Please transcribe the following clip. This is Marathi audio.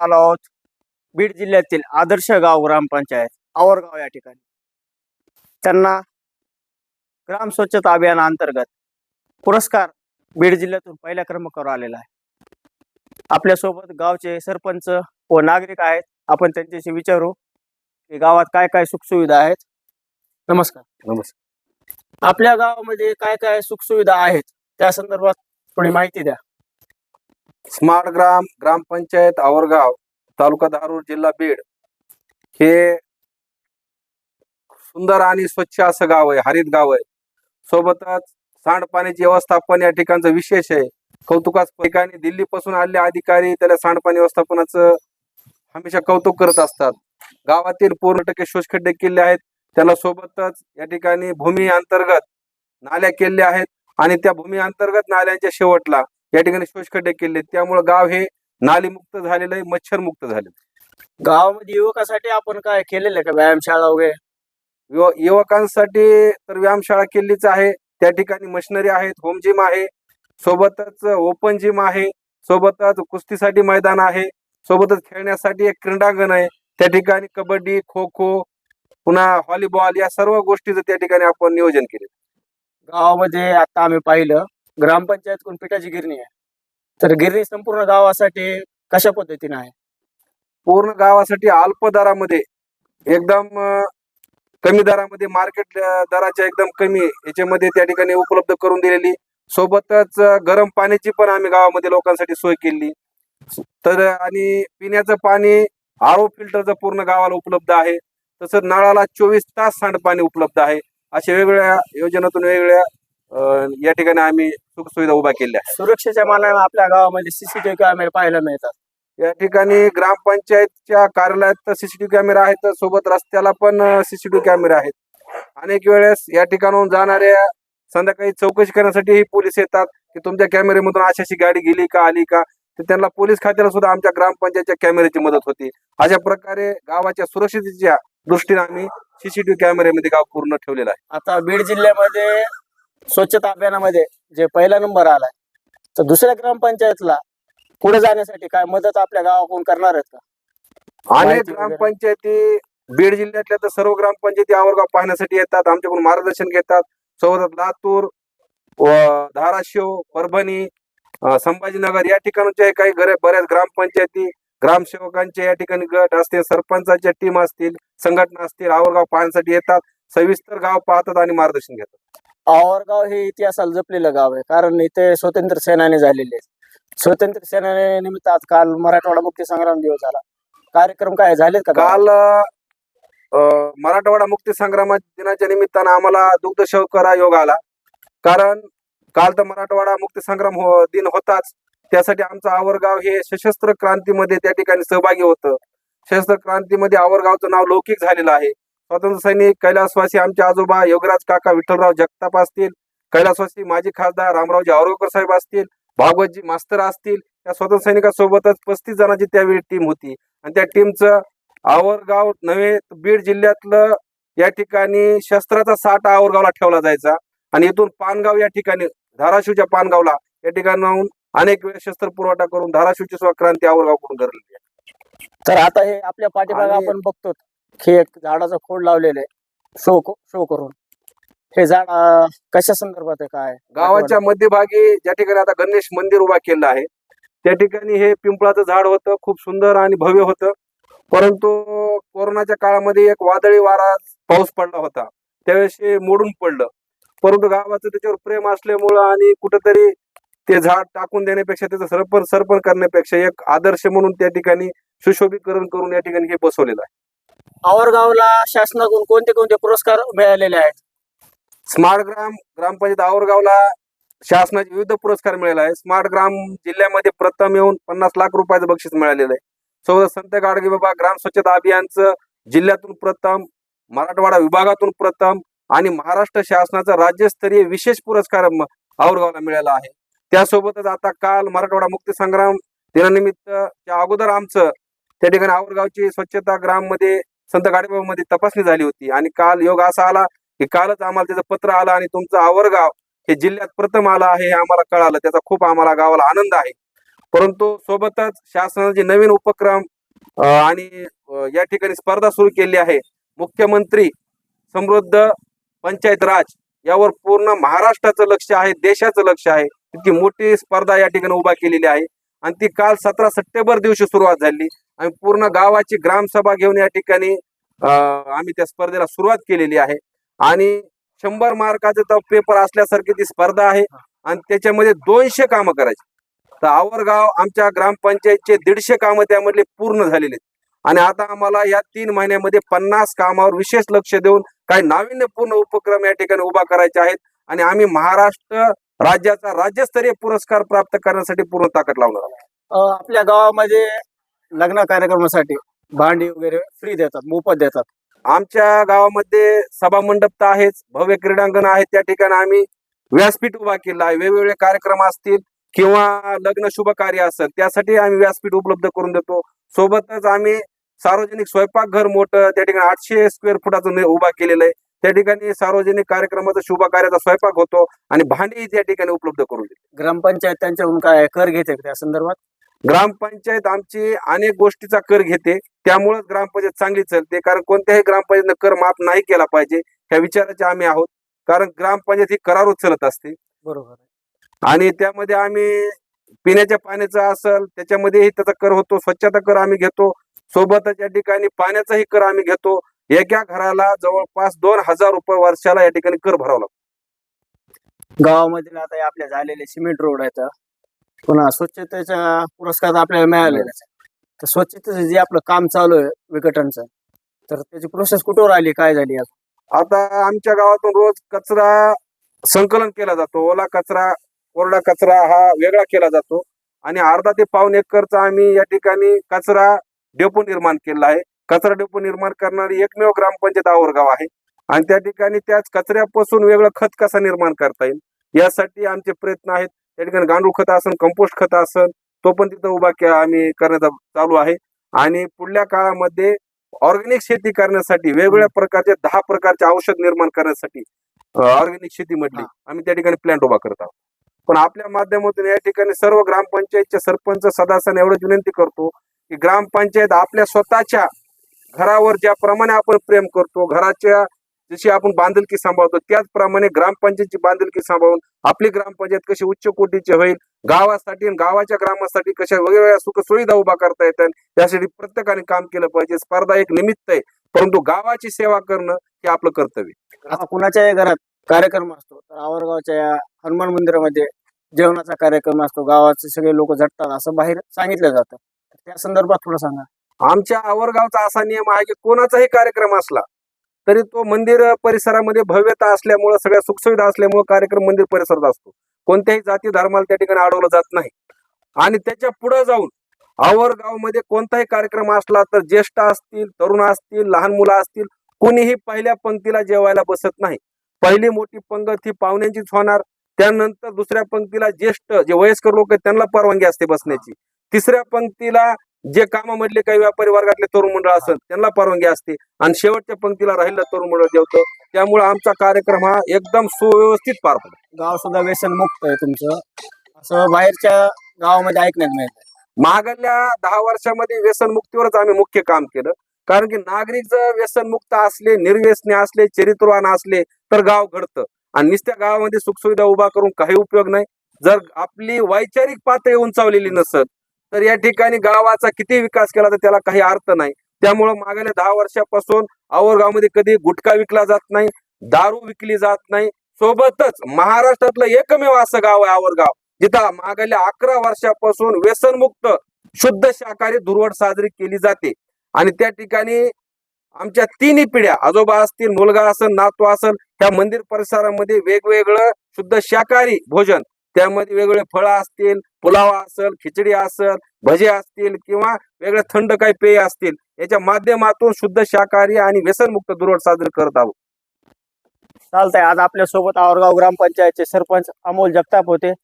आलो आहोत बीड जिल्ह्यातील आदर्श गाव ग्रामपंचायत आवरगाव या ठिकाणी. त्यांना ग्राम स्वच्छता अभियानाअंतर्गत पुरस्कार बीड जिल्ह्यातून पहिल्या क्रमांकावर आलेला आहे. आपल्यासोबत गावचे सरपंच व नागरिक आहेत. आपण त्यांच्याशी विचारू की गावात काय काय सुखसुविधा आहेत. नमस्कार. नमस्कार. आपल्या गावामध्ये काय काय सुखसुविधा आहेत त्या संदर्भात थोडी माहिती द्या. स्मार्ट ग्राम ग्रामपंचायत आवरगाव तालुका धारूर जिल्हा बीड हे सुंदर आणि स्वच्छ असं गाव आहे हरित गाव आहे. सोबतच सांडपाण्याची व्यवस्थापन या ठिकाणचं विशेष आहे. कौतुकाच ठिकाणी दिल्लीपासून आलेले अधिकारी त्याला सांडपाणी व्यवस्थापनाचं हमेशा कौतुक करत असतात. गावातील पूर्ण टक्के शोषखड्डे किल्ले आहेत. त्याला सोबतच या ठिकाणी भूमी अंतर्गत नाल्या केल्या आहेत आणि त्या भूमी अंतर्गत नाल्यांच्या शेवटला या ठिकाणी शोषखड्डे केले. त्यामुळे गाव हे नालीमुक्त झालेलं आहे मच्छर मुक्त झालेलं आहे. गावामध्ये युवकासाठी आपण काय केलेलं आहे का व्यायामशाळा वगैरे? युव- युवकांसाठी तर व्यायामशाळा केलीच आहे. त्या ठिकाणी मशिनरी आहेत होम जिम आहे सोबतच ओपन जिम आहे सोबतच कुस्तीसाठी मैदान आहे सोबतच खेळण्यासाठी एक क्रीडांगण आहे. त्या ठिकाणी कबड्डी खो खो पुन्हा व्हॉलीबॉल या सर्व गोष्टीचं त्या ठिकाणी आपण नियोजन केले गावामध्ये आता आम्ही पाहिलं ग्रामपंचायत पिठाची गिरणी आहे. तर गिरणी संपूर्ण गावासाठी कशा पद्धतीने आहे? पूर्ण गावासाठी अल्प दरामध्ये एकदम अं, कमी दरामध्ये मार्केट दराच्या एकदम कमी याच्यामध्ये त्या ठिकाणी उपलब्ध करून दिलेली. सोबतच अं, गरम पाण्याची पण आम्ही गावामध्ये लोकांसाठी सोय केली. तर आणि पिण्याचं पाणी आरो फिल्टरचं पूर्ण गावाला उपलब्ध आहे. तसंच नळाला चोवीस तास सांडपाणी उपलब्ध आहे. अशा वेगवेगळ्या योजनातून वेगवेगळ्या या ठिकाणी आम्ही सुखसुविधा उभ्या केल्या. सुरक्षेच्या मानाने आपल्या गावामध्ये सीसीटीव्ही कॅमेरे पाहायला मिळतात. या ठिकाणी ग्रामपंचायतच्या कार्यालयात सीसीटीव्ही कॅमेरा आहेत सोबत रस्त्याला पण सीसीटीव्ही कॅमेरे आहेत. अनेक वेळेस या ठिकाणाहून जाणाऱ्या संध्याकाळी चौकशी करण्यासाठी पोलीस येतात की तुमच्या कॅमेऱ्यामधून अशी अशी गाडी गेली का आली का? तर त्यांना पोलीस खात्याला सुद्धा आमच्या ग्रामपंचायतच्या कॅमेऱ्याची मदत होती. अशा प्रकारे गावाच्या सुरक्षिततेच्या दृष्टीने आम्ही सीसीटीव्ही कॅमेऱ्यामध्ये गाव पूर्ण ठेवलेलं आहे. आता बीड जिल्ह्यामध्ये स्वच्छता अभियानामध्ये जे पहिला नंबर आलाय तर दुसऱ्या ग्रामपंचायतला पुढे जाण्यासाठी काय मदत आपल्या गावाकडून करणार आहेत का? अनेक. ग्रामपंचायती बीड जिल्ह्यातल्या तर सर्व ग्रामपंचायती आवरगाव पाहण्यासाठी येतात आमच्याकडून मार्गदर्शन घेतात. सोबत लातूर व धाराशिव परभणी संभाजीनगर या ठिकाणचे काही घरे बऱ्याच ग्रामपंचायती ग्रामसेवकांचे या ठिकाणी गट असतील सरपंचाच्या टीम असतील संघटना असतील आवरगाव पाहण्यासाठी येतात. सविस्तर गाव पाहतात आणि मार्गदर्शन घेतात. आवरगाव हे इतिहासाला जपलेलं गाव आहे. कारण इथे स्वतंत्र सेनानी झालेले स्वतंत्र सेनानी निमित्त आज काल मराठवाडा मुक्ती संग्राम दिवस झाला. कार्यक्रम काय झालेत का काल अं, मराठवाडा मुक्ती संग्राम दिनाच्या निमित्तानं आम्हाला दुग्ध शौकरा योग आला. कारण काल तर मराठवाडा मुक्ती संग्राम हो- दिन होताच. त्यासाठी आमचं आवरगाव हे सशस्त्र क्रांतीमध्ये त्या ठिकाणी सहभागी होतं. सशस्त्र क्रांतीमध्ये आवरगावचं नाव लौकिक झालेलं आहे. स्वातंत्र्य सैनिक कैलासवासी आमचे आजोबा योगराज काका विठ्ठलराव जगताप असतील कैलासवासी माजी खासदार रामरावजी औरगावकर साहेब असतील भागवतजी मास्तर असतील त्या स्वातंत्र्य सैनिकासोबतच पस्तीस जणांची त्यावेळी टीम होती. आणि त्या टीमचं आवरगाव नव्हे बीड जिल्ह्यातलं या ठिकाणी शस्त्राचा साठा आवरगावला ठेवला जायचा. आणि इथून पानगाव या ठिकाणी धाराशिवच्या पानगावला या ठिकाणाहून अनेक वेळेस शस्त्र पुरवठा करून धाराशिवची सुद्धा क्रांती आवरगाव करून आहे. तर आता हे आपल्या पाठीमागे आपण बघतो की एक झाडाचं खोड लावलेलं आहे. शो शो करून. हे झाड कशा संदर्भात आहे काय? गावाच्या मध्यभागी ज्या ठिकाणी आता गणेश मंदिर उभा केलं आहे त्या ठिकाणी हे पिंपळाचं झाड होतं खूप सुंदर आणि भव्य होतं. परंतु कोरोनाच्या काळामध्ये एक वादळी वारा पाऊस पडला होता. त्यावेळेस हे मोडून पडलं. परंतु गावाचं त्याच्यावर प्रेम असल्यामुळं आणि कुठंतरी ते झाड टाकून देण्यापेक्षा त्याचं सरपण सरपण करण्यापेक्षा एक आदर्श म्हणून त्या ठिकाणी सुशोभीकरण करून या ठिकाणी हे बसवलेलं आहे. आवरगावला शासनाकडून कोणते कोणते पुरस्कार मिळालेले आहेत? स्मार्ट ग्राम ग्रामपंचायत आवरगावला शासनाचे विविध पुरस्कार मिळाले आहे स्मार्ट ग्राम जिल्ह्यामध्ये प्रथम येऊन पन्नास लाख रुपयाचं बक्षीस मिळालेलं आहे. सोबत संत गाडगे बाबा ग्राम स्वच्छता अभियानचं जिल्ह्यातून प्रथम मराठवाडा विभागातून प्रथम आणि महाराष्ट्र शासनाचा राज्यस्तरीय विशेष पुरस्कार औरगावला मिळाला आहे. त्यासोबतच आता काल मराठवाडा मुक्ती संग्राम दिनानिमित्त त्या अगोदर आमचं त्या ठिकाणी आवरगावची स्वच्छता ग्राममध्ये संत गाडीबाबामध्ये तपासणी झाली होती. आणि काल योग असा आला की कालच आम्हाला त्याचं पत्र आलं आणि तुमचं आवरगाव हे जिल्ह्यात प्रथम आलं आहे हे आम्हाला कळालं. त्याचा खूप आम्हाला गावाला आनंद आहे. परंतु सोबतच शासनाचे नवीन उपक्रम आणि या ठिकाणी स्पर्धा सुरू केली आहे मुख्यमंत्री समृद्ध पंचायत राज यावर पूर्ण महाराष्ट्राचं लक्ष आहे देशाचं लक्ष आहे. इतकी मोठी स्पर्धा या ठिकाणी उभा केलेली आहे. आणि ती काल सतरा सप्टेंबर दिवशी सुरुवात झाली. आणि पूर्ण गावाची ग्रामसभा घेऊन या ठिकाणी आम्ही त्या स्पर्धेला सुरुवात केलेली आहे. आणि शंभर मार्काचा तर पेपर असल्यासारखी ती स्पर्धा आहे आणि त्याच्यामध्ये दोनशे कामं करायची. तर आवरगाव आमच्या ग्रामपंचायतचे दीडशे कामं त्यामधले पूर्ण झालेले आहेत. आणि आता आम्हाला या तीन महिन्यामध्ये पन्नास कामावर विशेष लक्ष देऊन काही नाविन्यपूर्ण उपक्रम या ठिकाणी उभा करायचे आहेत. आणि आम्ही महाराष्ट्र राज्याचा राज्यस्तरीय पुरस्कार प्राप्त करण्यासाठी पूर्ण ताकद लावणार आहोत. अ, आपल्या गावामध्ये लग्न कार्यक्रमासाठी भांडी वगैरे फ्री देतात मोफत देतात. आमच्या गावामध्ये सभा मंडप तर आहेच भव्य क्रीडांगण आहे त्या ठिकाणी आम्ही व्यासपीठ उभा केलं आहे. वेगवेगळे कार्यक्रम असतील किंवा लग्न शुभ कार्य असेल त्यासाठी आम्ही व्यासपीठ उपलब्ध करून देतो. सोबतच आम्ही सार्वजनिक स्वयंपाकघर मोठं त्या ठिकाणी आठशे स्क्वेअर फुटाचं नि- उभा केलेलं आहे. त्या ठिकाणी सार्वजनिक कार्यक्रमाचा शुभ कार्याचा स्वयंपाक होतो आणि भांडी त्या ठिकाणी उपलब्ध करून देतो. ग्रामपंचायत त्यांच्याकडून काय कर घेते त्या संदर्भात? ग्रामपंचायत आमची अनेक गोष्टीचा कर घेते. त्यामुळेच ग्रामपंचायत चांगली चालते. कारण कोणत्याही ग्रामपंचायतनं कर माफ नाही केला पाहिजे ह्या विचाराचे आम्ही आहोत. कारण ग्रामपंचायत ही करारच चालत असते. बरोबर आहे. आणि त्यामध्ये आम्ही पिण्याच्या पाण्याचा असेल त्याच्यामध्येही त्याचा कर होतो. स्वच्छता कर आम्ही घेतो. सोबतच या ठिकाणी पाण्याचाही कर आम्ही घेतो. एका घराला जवळपास दोन हजार रुपये वर्षाला या ठिकाणी कर भरावा लागतो. गावामधील आता आपल्या झालेले सिमेंट रोड आहेत. पुन्हा स्वच्छतेचा पुरस्कार आपल्याला मिळालेलाच आहे तर स्वच्छतेचं जे आपलं काम चालू आहे विघटनचं तर त्याची प्रोसेस कुठवर आली काय झाली? आता आमच्या गावातून रोज कचरा संकलन केला जातो. ओला कचरा कोरडा कचरा हा वेगळा केला जातो. आणि अर्धा ते पाऊन एकरचा आम्ही या ठिकाणी कचरा डेपो निर्माण केला आहे. कचरा डेपो निर्माण करणारी एकमेव ग्रामपंचायत आवरगाव आहे. आणि त्या ठिकाणी त्याच कचऱ्यापासून वेगळं खत कसा निर्माण करता येईल? यासाठी आमचे प्रयत्न आहेत. त्या ठिकाणी गांडूळ खत असन कंपोस्ट खत असन तो पण तिथं उभा आम्ही करण्याचा चालू आहे. आणि पुढल्या काळामध्ये ऑर्गॅनिक शेती करण्यासाठी वेगवेगळ्या प्रकारचे दहा प्रकारचे औषध निर्माण करण्यासाठी ऑर्गॅनिक शेतीमधली आम्ही त्या ठिकाणी प्लॅन्ट उभा करत आहोत. पण आपल्या माध्यमातून या ठिकाणी सर्व ग्रामपंचायतच्या सरपंच सदस्यांना एवढंच विनंती करतो की ग्रामपंचायत आपल्या स्वतःच्या घरावर ज्याप्रमाणे आपण प्रेम करतो घराच्या जशी आपण बांधिलकी सांभाळतो त्याचप्रमाणे ग्रामपंचायतची बांधिलकी सांभाळून आपली ग्रामपंचायत कशी उच्च कोटीची होईल गावासाठी आणि गावाच्या ग्रामासाठी कशा वेगवेगळ्या सुखसुविधा उभा करता येतात त्यासाठी प्रत्येकाने काम केलं पाहिजे. स्पर्धा एक निमित्त आहे परंतु गावाची सेवा करणं हे आपलं कर्तव्य आता कुणाच्याही घरात कार्यक्रम असतो तर आवरगावच्या या हनुमान मंदिरामध्ये जेवणाचा कार्यक्रम असतो गावाचे सगळे लोक झटतात असं बाहेर सांगितलं जातं. त्या संदर्भात थोडं सांगा. आमच्या आवरगावचा असा नियम आहे की कोणाचाही कार्यक्रम असला तरी तो मंदिर परिसरामध्ये भव्यता असल्यामुळं सगळ्या सुखसुविधा असल्यामुळं कार्यक्रम मंदिर परिसरात असतो. कोणत्याही जाती धर्माला त्या ठिकाणी अडवलं जात नाही. आणि त्याच्या पुढे जाऊन आवरगावमध्ये कोणताही कार्यक्रम असला तर ज्येष्ठ असतील तरुण असतील लहान मुलं असतील कोणीही पहिल्या पंक्तीला जेवायला बसत नाही. पहिली मोठी पंगत ही पाहुण्यांचीच होणार. त्यानंतर दुसऱ्या पंक्तीला ज्येष्ठ जे वयस्कर लोक आहेत त्यांना परवानगी असते बसण्याची. तिसऱ्या पंक्तीला जे कामामधले काही व्यापारी वर्गातले तरुण मंडळ असत त्यांना परवानगी असते. आणि शेवटच्या पंक्तीला राहिलं तरुण मंडळ जेवतं त्यामुळे आमचा कार्यक्रम हा एकदम सुव्यवस्थित पार पडतो गाव सुद्धा व्यसन मुक्त आहे तुमचं. असं बाहेरच्या गावामध्ये ऐकण्यात मिळतं मागल्या दहा वर्षामध्ये व्यसनमुक्तीवरच आम्ही मुख्य काम केलं. कारण की नागरिक जर व्यसनमुक्त असले निर्व्यसनी असले चरित्रवान असले तर गाव घडतं. आणि नुसत्या गावामध्ये सुखसुविधा उभा करून काही उपयोग नाही. जर आपली वैचारिक पातळी उंचावलेली नसत तर या ठिकाणी गावाचा किती विकास केला तर त्याला काही अर्थ नाही. त्यामुळं मागल्या दहा वर्षापासून आवरगावमध्ये कधी गुटखा विकला जात नाही दारू विकली जात नाही. सोबतच महाराष्ट्रातलं एकमेव असं गाव आहे आवरगाव जिथं मागल्या अकरा वर्षापासून व्यसनमुक्त शुद्ध शाकाहारी धुरवड साजरी केली जाते. आणि त्या ठिकाणी आमच्या तिन्ही पिढ्या आजोबा असतील मुलगा असेल नातू असेल त्या मंदिर परिसरामध्ये वेगवेगळं शुद्ध शाकाहारी भोजन त्यामध्ये वेगवेगळे फळं असतील पुलावा असेल खिचडी असेल भजे असतील किंवा वेगळे थंड काही पेय असतील याच्या माध्यमातून शुद्ध शाकाहारी आणि व्यसनमुक्त धुरवड साजरी करत आहोत. चालतंय. आज आपल्यासोबत आवरगाव ग्रामपंचायतचे सरपंच अमोल जगताप होते.